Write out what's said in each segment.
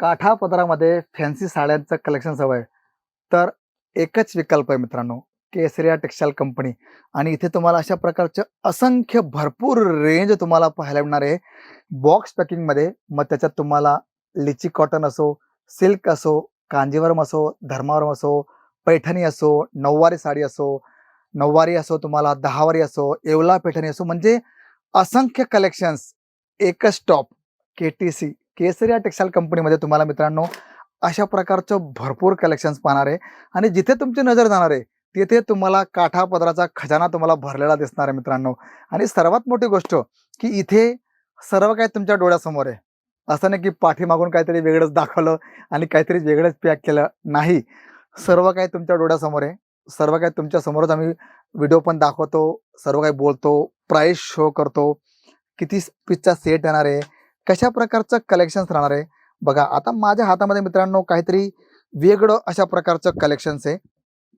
काठापदरामध्ये fancy साड्यांचं collection हवं आहे. तर एकच विकल्प आहे मित्रांनो केसरिया टेक्स्टाईल कंपनी आणि इथे तुम्हाला अशा प्रकारचे असंख्य भरपूर रेंज तुम्हाला पाहायला मिळणार आहे. बॉक्स पॅकिंगमध्ये मग त्याच्यात तुम्हाला लिची कॉटन असो सिल्क असो कांजीवरम असो धर्मावरम असो पैठणी असो नऊवारी साडी असो नऊवारी असो तुम्हाला दहावारी असो येवला पैठणी असो म्हणजे असंख्य कलेक्शन्स एकच stop K T C Kesariya textile कंपनीमध्ये तुम्हाला मित्रांनो अशा प्रकारचं भरपूर कलेक्शन्स पाहणार आहे. आणि जिथे तुमची नजर जाणार आहे तिथे तुम्हाला काठा पदराचा खजाना तुम्हाला भरलेला दिसणार आहे मित्रांनो. आणि सर्वात मोठी गोष्ट की इथे सर्व काही तुमच्या डोळ्यासमोर आहे. असं नाही की पाठीमागून काहीतरी वेगळंच दाखवलं आणि काहीतरी वेगळंच पॅक केलं. नाही. सर्व काही तुमच्या डोळ्यासमोर आहे. सर्व काही तुमच्या समोरच आम्ही व्हिडिओ पण दाखवतो सर्व काही बोलतो प्राईस शो करतो. किती पीसचा सेट येणार आहे. कशा प्रकारचं कलेक्शन्स राहणार आहे? बघा आता माझ्या हातामध्ये मित्रांनो काहीतरी वेगळं अशा प्रकारचं कलेक्शन्स आहे.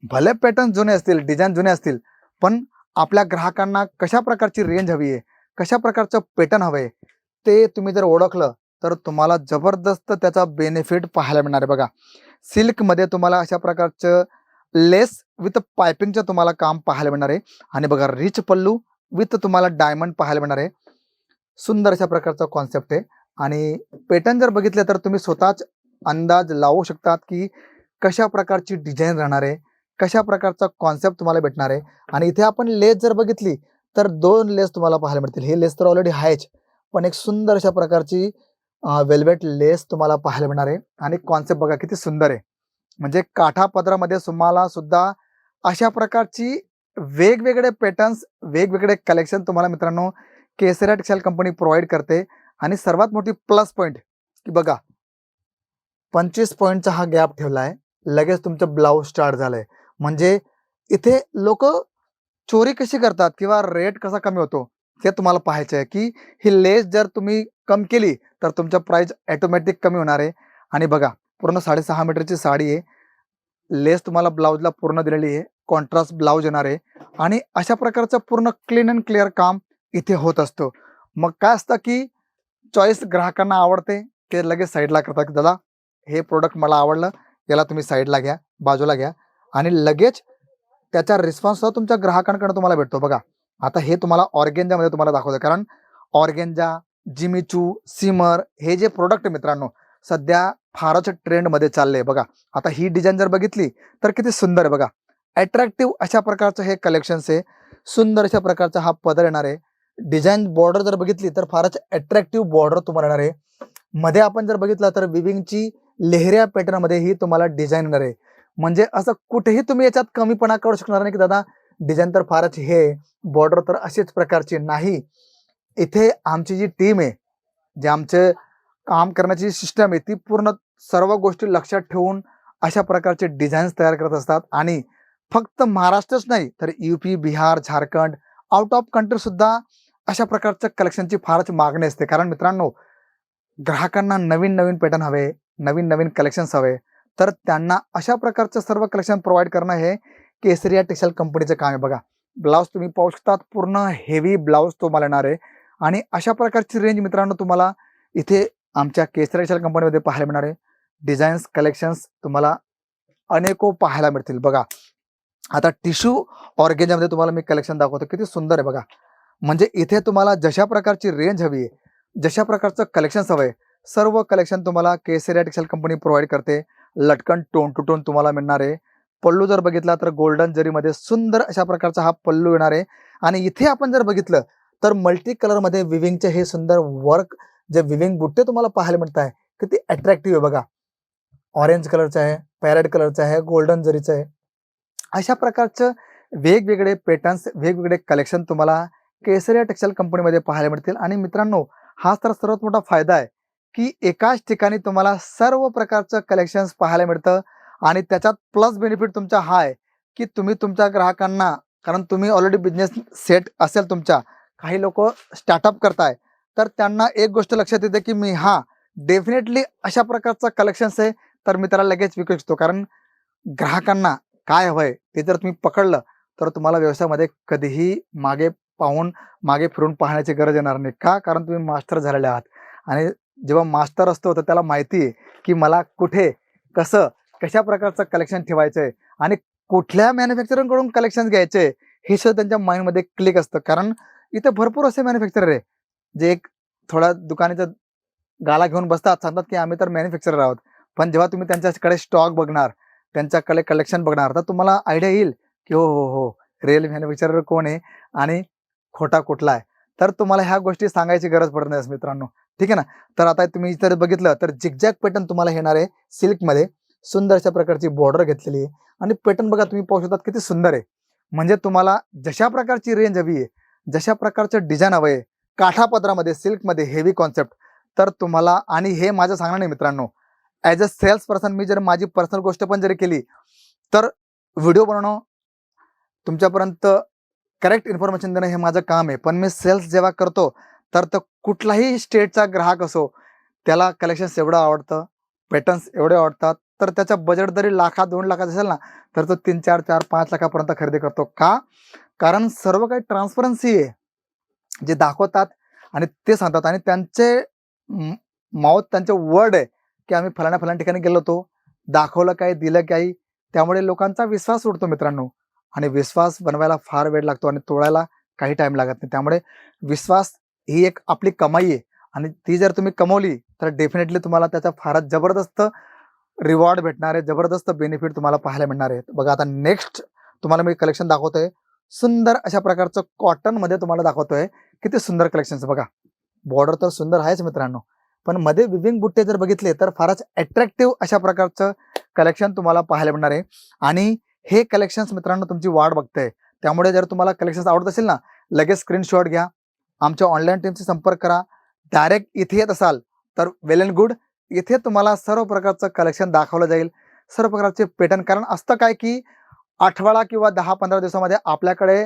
भले पॅटर्न जुने असतील डिझाईन जुने असतील पण आपल्या ग्राहकांना कशा प्रकारची रेंज हवी आहे? कशा प्रकारचं पॅटर्न हवं आहे? ते तुम्ही जर ओळखलं तर तुम्हाला जबरदस्त त्याचा बेनिफिट पाहायला मिळणार आहे. बघा सिल्कमध्ये तुम्हाला अशा प्रकारचं लेस विथ पायपिंगचं तुम्हाला काम पाहायला मिळणार आहे. आणि बघा रिच पल्लू विथ तुम्हाला डायमंड पाहायला मिळणार आहे. सुंदर अशा प्रकारचा कॉन्सेप्ट आहे. आणि पॅटर्न जर बघितलं तर तुम्ही स्वतःच अंदाज लावू शकतात की कशा प्रकारची डिझाईन राहणार आहे कशा प्रकारचा कॉन्सेप्ट तुम्हाला भेटणार आहे. आणि इथे आपण लेस जर बघितली तर दोन लेस तुम्हाला पाहायला मिळतील. हे लेस तर ऑलरेडी आहेच पण एक सुंदर अशा प्रकारची वेल्वेट लेस तुम्हाला पाहायला मिळणार आहे. आणि कॉन्सेप्ट बघा किती सुंदर आहे. म्हणजे काठा पदरामध्ये तुम्हाला सुद्धा अशा प्रकारची वेगवेगळे पॅटर्न्स वेगवेगळे कलेक्शन तुम्हाला मित्रांनो केसरिया टेक्स्टाईल कंपनी प्रोव्हाइड करते. आणि सर्वात मोठी प्लस पॉईंट की बघा पंचवीस पॉईंटचा हा गॅप ठेवला आहे. लगेच तुमचं ब्लाऊज स्टार्ट झालंय. म्हणजे इथे लोक चोरी कशी करतात किंवा रेट कसा कमी होतो ते तुम्हाला पाहायचं आहे की ही लेस जर तुम्ही कम केली तर तुमचं प्राईस ॲटोमॅटिक कमी होणार आहे. आणि बघा पूर्ण साडेसहा मीटरची साडी आहे. लेस तुम्हाला ब्लाऊजला पूर्ण दिलेली आहे. कॉन्ट्रास्ट ब्लाऊज येणार आहे. आणि अशा प्रकारचं पूर्ण क्लीन अँड क्लिअर काम इथे होत असतो. मग काय असतं की चॉईस ग्राहकांना आवडते ते लगेच साईडला करतात की दादा हे प्रोडक्ट मला आवडलं याला तुम्ही साईडला घ्या बाजूला घ्या. आणि लगेच त्याचा रिस्पॉन्स तुमच्या ग्राहकांकडून तुम्हाला भेटतो. बघा आता हे तुम्हाला ऑर्गेंजामध्ये तुम्हाला दाखवतं कारण ऑर्गेंजा जिमिचू सिमर हे जे प्रोडक्ट मित्रांनो सध्या फारच ट्रेंडमध्ये चालले बघा आता ही डिझाईन जर बघितली तर किती सुंदर आहे बघा. अट्रॅक्टिव्ह अशा प्रकारचं हे कलेक्शन्स आहे. सुंदर अशा प्रकारचा हा पदर येणार आहे. डिझाईन बॉर्डर जर बघितली तर फारच अट्रॅक्टिव्ह बॉर्डर तुम्हाला येणार आहे. मध्ये आपण जर बघितलं तर विविंगची लेहऱ्या पॅटर्नमध्ये ही तुम्हाला डिझाईन येणार आहे. म्हणजे असं कुठेही तुम्ही याच्यात कमीपणा करू शकणार नाही की दादा डिझाईन तर फारच हे बॉर्डर तर अशीच प्रकारची नाही. इथे आमची जी टीम आहे जे आमचे काम करण्याची सिस्टम आहे ती पूर्ण सर्व गोष्टी लक्षात ठेवून अशा प्रकारचे डिझाईन्स तयार करत असतात. आणि फक्त महाराष्ट्रच नाही तर UP Bihar Jharkhand out of country सुद्धा अशा प्रकारच्या कलेक्शनची फारच मागणी असते. कारण मित्रांनो ग्राहकांना नवीन नवीन पॅटर्न हवे नवीन नवीन कलेक्शन्स हवे. तर त्यांना अशा प्रकारचं सर्व कलेक्शन प्रोव्हाइड करणं हे केसरिया टेक्स्टाईल कंपनीचं काम आहे. बघा ब्लाऊज तुम्ही पाहू शकतात पूर्ण हेवी ब्लाऊज तुम्हाला येणार आहे. आणि अशा प्रकारची रेंज मित्रांनो तुम्हाला इथे आमच्या केसरिया टेक्स्टाईल कंपनीमध्ये पाहायला मिळणार आहे. डिझाईन्स कलेक्शन्स तुम्हाला अनेको पाहायला मिळतील. बघा आता टिश्यू ऑर्गेंजामध्ये तुम्हाला मी कलेक्शन दाखवतो. किती सुंदर आहे बघा. म्हणजे इथे तुम्हाला जशा प्रकारची रेंज हवी आहे जशा प्रकारचं कलेक्शन्स हवं आहे सर्व कलेक्शन तुम्हाला केसरिया टेक्स्टाईल कंपनी प्रोव्हाइड करते. लटकन टोन टू टोन तुम्हाला मिळणार आहे. पल्लू जर बघितला तर गोल्डन जरीमध्ये सुंदर अशा प्रकारचा हा पल्लू येणार आहे. आणि इथे आपण जर बघितलं तर मल्टी कलरमध्ये विविंगचे हे सुंदर वर्क जे विविंग बुट्टे तुम्हाला पाहायला मिळत आहे किती अट्रॅक्टिव्ह आहे बघा. ऑरेंज कलरचं आहे पॅरेट कलरचं आहे गोल्डन जरीचं आहे. अशा प्रकारचं वेगवेगळे पॅटर्न्स वेगवेगळे कलेक्शन तुम्हाला केसरिया टेक्स्टाईल कंपनीमध्ये पाहायला मिळतील. आणि मित्रांनो हाच तर सर्वात मोठा फायदा आहे की एकाच ठिकाणी तुम्हाला सर्व प्रकारचं कलेक्शन्स पाहायला मिळतं. आणि त्याच्यात प्लस बेनिफिट तुमचा हा आहे की तुम्ही तुमच्या ग्राहकांना कारण तुम्ही ऑलरेडी बिझनेस सेट असेल तुमच्या काही लोक स्टार्टअप करताय तर त्यांना एक गोष्ट लक्षात येते की मी हा डेफिनेटली अशा प्रकारचा कलेक्शन्स आहे तर मी त्याला लगेच विकू शकतो. कारण ग्राहकांना काय हवंय ते जर तुम्ही पकडलं तर तुम्हाला व्यवसायामध्ये कधीही मागे पाहून मागे फिरून पाहण्याची गरज येणार नाही. का? कारण तुम्ही मास्टर झालेले आहात. आणि जेव्हा मास्टर असतो तर त्याला माहिती आहे की मला कुठे कसं कशा प्रकारचं कलेक्शन ठेवायचं आहे आणि कुठल्या मॅन्युफॅक्चरकडून कलेक्शन घ्यायचे हे सुद्धा त्यांच्या माइंडमध्ये क्लिक असतं. कारण इथं भरपूर असे मॅन्युफॅक्चरर आहे जे एक थोडा दुकानाचा गाला घेऊन बसतात सांगतात की आम्ही तर मॅन्युफॅक्चरर आहोत. पण जेव्हा तुम्ही त्यांच्याकडे स्टॉक बघणार त्यांच्याकडे कलेक्शन बघणार तर तुम्हाला आयडिया येईल की हो हो हो रिअल मॅन्युफॅक्चरर कोण आहे आणि खोटा कुठला आहे? तर तुम्हाला ह्या गोष्टी सांगायची गरज पडत नाही मित्रांनो. ठीक आहे ना? तर आता तुम्ही जर बघितलं तर जिगजॅग पॅटर्न तुम्हाला येणार आहे सिल्कमध्ये. सुंदर अशा प्रकारची बॉर्डर घेतलेली आहे. आणि पॅटर्न बघा तुम्ही पाहू शकतात किती सुंदर आहे. म्हणजे तुम्हाला जशा प्रकारची रेंज हवी आहे जशा प्रकारचं डिझाईन हवं आहे काठापत्रामध्ये सिल्कमध्ये हेवी कॉन्सेप्ट तर तुम्हाला आणि हे माझं सांगणार नाही मित्रांनो. ॲज अ सेल्स पर्सन मी जर माझी पर्सनल गोष्ट पण जरी केली तर व्हिडिओ बनवणं तुमच्यापर्यंत करेक्ट इन्फॉर्मेशन देणं हे माझं काम आहे. पण मी सेल्स जेव्हा करतो तर तो कुठलाही स्टेटचा ग्राहक असो त्याला कलेक्शन्स एवढं आवडतं पॅटर्न्स एवढे आवडतात तर त्याचा बजेट जरी लाखा दोन लाखात असेल ना तर तो तीन चार चार पाच लाखापर्यंत खरेदी करतो. का? कारण सर्व काही ट्रान्सपरन्सी आहे. जे दाखवतात आणि ते सांगतात आणि त्यांचे माऊथ त्यांचे वर्ड आहे की आम्ही फलाण्या फलाण्या ठिकाणी गेलो होतो दाखवलं काही दिलं काही त्यामुळे लोकांचा विश्वास उडतो मित्रांनो. आणि विश्वास बनवायला फार वेळ लागतो आणि तोडायला काही टाइम लागत नाही. त्यामुळे विश्वास ही एक आपली कमाई आहे आणि ती जर तुम्ही कमवली तर डेफिनेटली तुम्हाला त्याचा फारच जबरदस्त रिवॉर्ड भेटणार आहे जबरदस्त बेनिफिट तुम्हाला पाहायला मिळणार आहे. बघा आता नेक्स्ट तुम्हाला मी कलेक्शन दाखवतोय. सुंदर अशा प्रकारचं कॉटनमध्ये तुम्हाला दाखवतोय. किती सुंदर कलेक्शन बघा. बॉर्डर तर सुंदर आहेच मित्रांनो. पण मध्ये विविंग बुट्टे जर बघितले तर फारच अट्रॅक्टिव्ह अशा प्रकारचं कलेक्शन तुम्हाला पाहायला मिळणार आहे. आणि हे कलेक्शन्स मित्रांनो तुमची वाट बघतंय. त्यामुळे जर तुम्हाला कलेक्शन्स आवडत असेल ना लगेच स्क्रीनशॉट घ्या. आमच्या ऑनलाईन टीमशी संपर्क करा. डायरेक्ट इथे येत असाल तर वेल अँड गुड इथे तुम्हाला सर्व प्रकारचं कलेक्शन दाखवलं जाईल. सर्व प्रकारचे पेटर्न कारण असतं काय की आठवडा किंवा दहा पंधरा दिवसामध्ये आपल्याकडे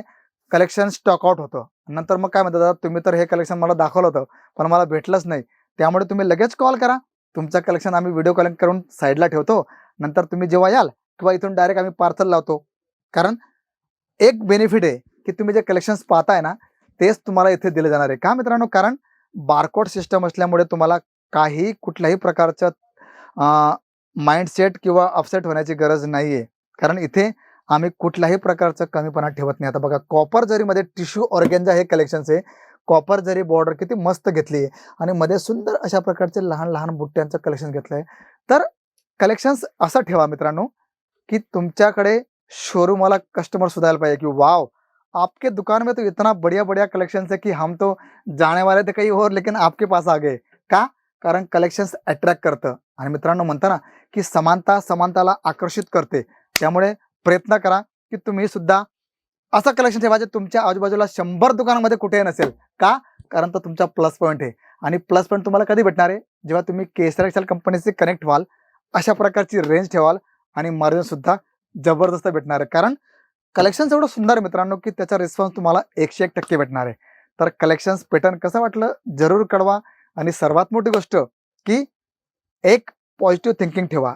कलेक्शन स्टॉकआउट होतं. नंतर मग काय म्हणतात तुम्ही तर हे कलेक्शन मला दाखवलं होतं पण मला भेटलंच नाही. त्यामुळे तुम्ही लगेच कॉल करा. तुमचं कलेक्शन आम्ही व्हिडिओ कॉलिंग करून साईडला ठेवतो. नंतर तुम्ही जेव्हा याल किंवा इथून डायरेक्ट आम्ही पार्सल लावतो. कारण एक बेनिफिट आहे की तुम्ही जे कलेक्शन्स पाहताय ना तेच तुम्हाला इथे दिले जाणार आहे. का मित्रांनो? कारण बारकोड सिस्टम असल्यामुळे तुम्हाला काही कुठल्याही प्रकारचं माइंडसेट किंवा अपसेट होण्याची गरज नाही आहे कारण इथे आम्ही कुठल्याही प्रकारचं कमीपणा ठेवत नाही. आता बघा कॉपर जरीमध्ये टिश्यू ऑर्गेन्जा हे कलेक्शन्स आहे कॉपर जरी बॉर्डर किती मस्त घेतली आहे आणि मध्ये सुंदर अशा प्रकारचे लहान लहान बुट्ट्यांचं कलेक्शन घेतलं आहे तर कलेक्शन्स असं ठेवा मित्रांनो. कि तुमच्याकडे शोरूमवाला कस्टमर सुधारला पाहिजे कि वाव आपके दुकान में तो इतना बढ़िया बढ़िया कलेक्शन है कि हम तो जाने वाले थे कहीं और लेकिन आपके पास आ गए। का? कारण कलेक्शन्स अट्रॅक्ट करतं. आणि मित्रांनो म्हणता ना की समानता समानताला आकर्षित करते. त्यामुळे प्रयत्न करा की तुम्ही सुद्धा असं कलेक्शन ठेवायचे तुमच्या आजूबाजूला शंभर दुकानामध्ये कुठेही नसेल. का? कारण तो तुमचा प्लस पॉईंट आहे. आणि प्लस पॉईंट तुम्हाला कधी भेटणार आहे? जेव्हा तुम्ही केसर एक्सेल कंपनीचे कनेक्ट व्हाल अशा प्रकारची रेंज ठेवाल. आणि मार्जिन सुद्धा जबरदस्त भेटणार आहे. कारण कलेक्शन एवढं सुंदर मित्रांनो की त्याचा रिस्पॉन्स तुम्हाला एकशे एक टक्के भेटणार आहे. तर कलेक्शन्स पॅटर्न कसं वाटलं? जरूर कळवा. आणि सर्वात मोठी गोष्ट की एक पॉझिटिव्ह थिंकिंग ठेवा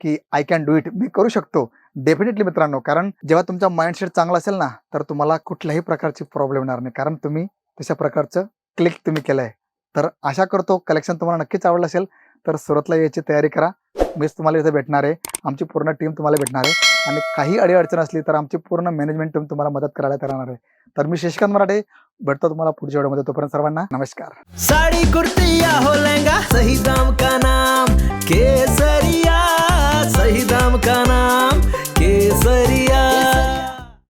की आय कॅन डू इट मी करू शकतो. डेफिनेटली मित्रांनो कारण जेव्हा तुमचा माइंडसेट चांगला असेल ना तर तुम्हाला कुठल्याही प्रकारची प्रॉब्लेम येणार नाही. कारण तुम्ही तशा प्रकारचं क्लिक तुम्ही केलंय. तर आशा करतो कलेक्शन तुम्हाला नक्कीच आवडलं असेल. तर सुरतला यायची तयारी करा. मीच तुम्हाला इथे भेटणार आहे. आमची पूर्ण टीम तुम्हाला भेटणार आहे. आणि काही अडीअडचण असली तर आमची पूर्ण मॅनेजमेंट टीम तुम्हाला मदत करायला तयार राहणार आहे. तर मी शशिकांत मराठे भेटतो तुम्हाला पुढच्या व्हिडिओमध्ये तोपर्यंत सर्वांना नमस्कार. साड़ी कुर्ती या हो लहंगा सही दाम का नाम? केसरिया सही दाम का नाम?